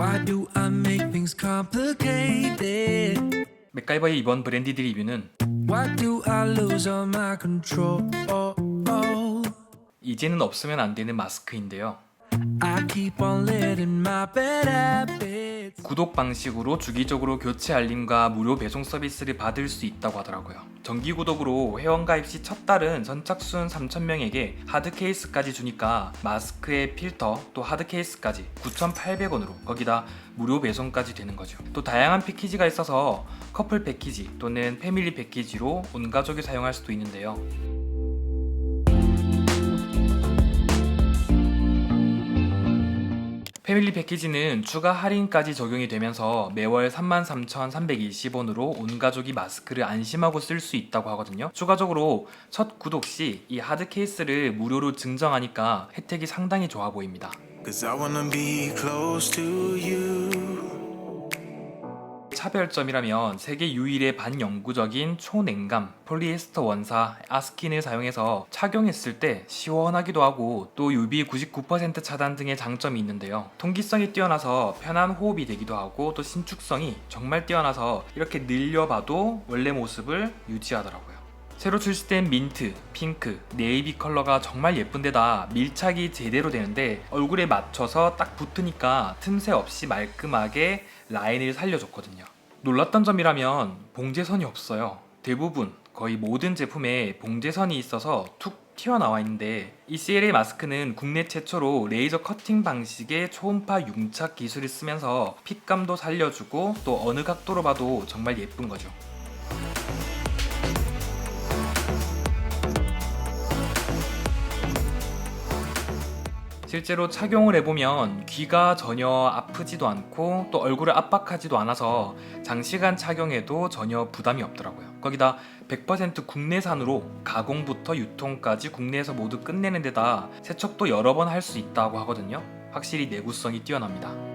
Why do I make things complicated? 맥가이버의 이번 브랜디드 리뷰는 Why do I lose all my control? 이제는 없으면 안 되는 마스크인데요. 구독 방식으로 주기적으로 교체 알림과 무료 배송 서비스를 받을 수 있다고 하더라고요. 정기 구독으로 회원 가입 시 첫 달은 선착순 3,000명에게 하드 케이스까지 주니까 마스크에 필터 또 하드 케이스까지 9,800원으로 거기다 무료 배송까지 되는 거죠. 또 다양한 패키지가 있어서 커플 패키지 또는 패밀리 패키지로 온 가족이 사용할 수도 있는데요. 패밀리 패키지는 추가 할인까지 적용이 되면서 매월 33,320원으로 온 가족이 마스크를 안심하고 쓸 수 있다고 하거든요. 추가적으로 첫 구독 시 이 하드 케이스를 무료로 증정하니까 혜택이 상당히 좋아 보입니다. Cause I wanna be close to you. 차별점이라면 세계 유일의 반영구적인 초냉감 폴리에스터 원사 아스킨을 사용해서 착용했을 때 시원하기도 하고 또 UV 99% 차단 등의 장점이 있는데요. 통기성이 뛰어나서 편한 호흡이 되기도 하고 또 신축성이 정말 뛰어나서 이렇게 늘려봐도 원래 모습을 유지하더라고요. 새로 출시된 민트, 핑크, 네이비 컬러가 정말 예쁜데다 밀착이 제대로 되는데 얼굴에 맞춰서 딱 붙으니까 틈새 없이 말끔하게 라인을 살려줬거든요. 놀랐던 점이라면 봉제선이 없어요. 대부분 거의 모든 제품에 봉제선이 있어서 툭 튀어나와 있는데 이 CLA 마스크는 국내 최초로 레이저 커팅 방식의 초음파 융착 기술을 쓰면서 핏감도 살려주고 또 어느 각도로 봐도 정말 예쁜 거죠. 실제로 착용을 해보면 귀가 전혀 아프지도 않고 또 얼굴을 압박하지도 않아서 장시간 착용해도 전혀 부담이 없더라고요. 거기다 100% 국내산으로 가공부터 유통까지 국내에서 모두 끝내는 데다 세척도 여러 번 할 수 있다고 하거든요. 확실히 내구성이 뛰어납니다.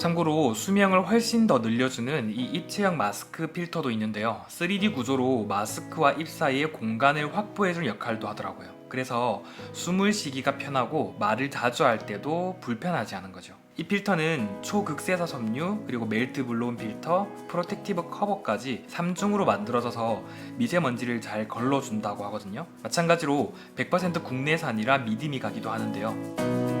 참고로 수명을 훨씬 더 늘려주는 이 입체형 마스크 필터도 있는데요. 3D 구조로 마스크와 입 사이에 공간을 확보해줄 역할도 하더라고요. 그래서 숨을 쉬기가 편하고 말을 자주 할 때도 불편하지 않은 거죠. 이 필터는 초극세사 섬유, 그리고 멜트 블로운 필터, 프로텍티브 커버까지 3중으로 만들어져서 미세먼지를 잘 걸러준다고 하거든요. 마찬가지로 100% 국내산이라 믿음이 가기도 하는데요.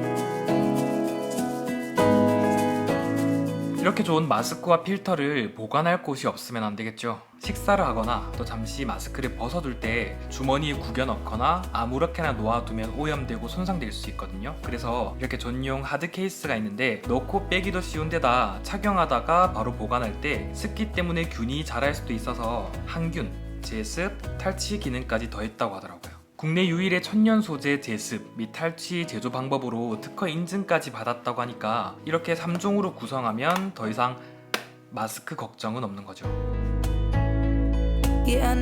이렇게 좋은 마스크와 필터를 보관할 곳이 없으면 안 되겠죠. 식사를 하거나 또 잠시 마스크를 벗어둘 때 주머니에 구겨 넣거나 아무렇게나 놓아두면 오염되고 손상될 수 있거든요. 그래서 이렇게 전용 하드 케이스가 있는데 넣고 빼기도 쉬운 데다 착용하다가 바로 보관할 때 습기 때문에 균이 자랄 수도 있어서 항균, 제습, 탈취 기능까지 더했다고 하더라고요. 국내 유일의 천연 소재 제습 및 탈취 제조 방법으로 특허 인증까지 받았다고 하니까 이렇게 3종으로 구성하면 더 이상 마스크 걱정은 없는 거죠. Yeah,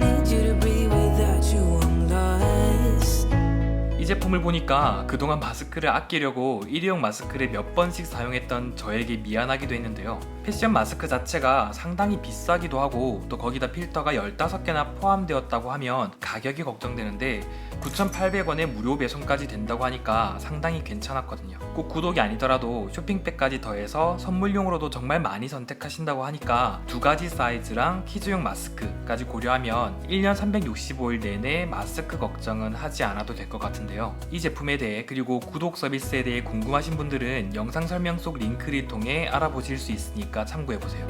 제품을 보니까 그동안 마스크를 아끼려고 일회용 마스크를 몇 번씩 사용했던 저에게 미안하기도 했는데요. 패션 마스크 자체가 상당히 비싸기도 하고 또 거기다 필터가 15개나 포함되었다고 하면 가격이 걱정되는데 9,800원에 무료 배송까지 된다고 하니까 상당히 괜찮았거든요. 꼭 구독이 아니더라도 쇼핑백까지 더해서 선물용으로도 정말 많이 선택하신다고 하니까 두 가지 사이즈랑 키즈용 마스크까지 고려하면 1년 365일 내내 마스크 걱정은 하지 않아도 될 것 같은데요. 이 제품에 대해 그리고 구독 서비스에 대해 궁금하신 분들은 영상 설명 속 링크를 통해 알아보실 수 있으니까 참고해보세요.